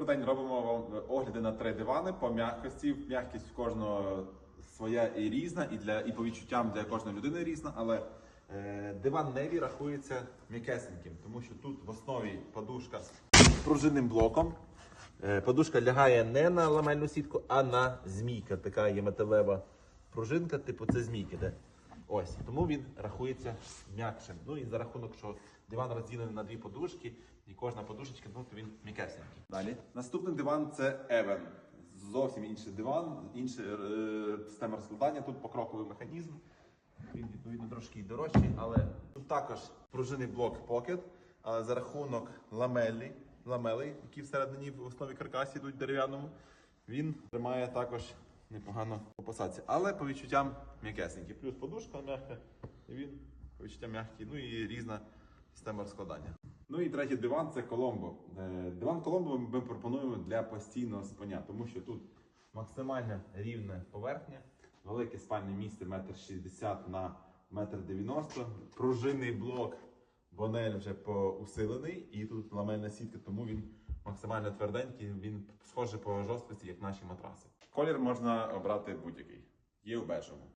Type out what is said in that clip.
Добрий день, робимо вам огляди на три дивани по м'якості. М'якість кожного своя і різна, і для і по відчуттям для кожної людини різна. Але е, диван Неві рахується м'якесеньким, тому що тут в основі подушка з пружинним блоком. Е, подушка лягає не на ламельну сітку, а на змійка. Така є металева пружинка, типу це змійки. Де? Ось тому він рахується м'якшим. Ну і за рахунок, що диван розділений на дві подушки, і кожна подушечка, ну то він м'якесенький. Далі. Наступний диван це Евен. Зовсім інший диван, інша е, система розкладання. Тут покроковий механізм. Він відповідно трошки дорожчий, але тут також пружинний блок Pocket, але за рахунок ламелі, ламелей, які всередині в основі каркасі йдуть дерев'яному, він тримає також непогано по посадці. Але по відчуттям м'якесенький. Плюс подушка м'яка, і він по відчуттям м'який. Ну і різна система розкладання. Ну і третій диван це Коломбо. Е, Диван Коломбо ми пропонуємо для постійного спання, тому що тут максимально рівна поверхня, велике спальне місце 1,60 м на 1,90 м, пружинний блок, бонель вже поусилений, і тут ламельна сітка, тому він максимально тверденький, він схожий по жорсткості, як наші матраси. Колір можна обрати будь-який. Є у бежевому.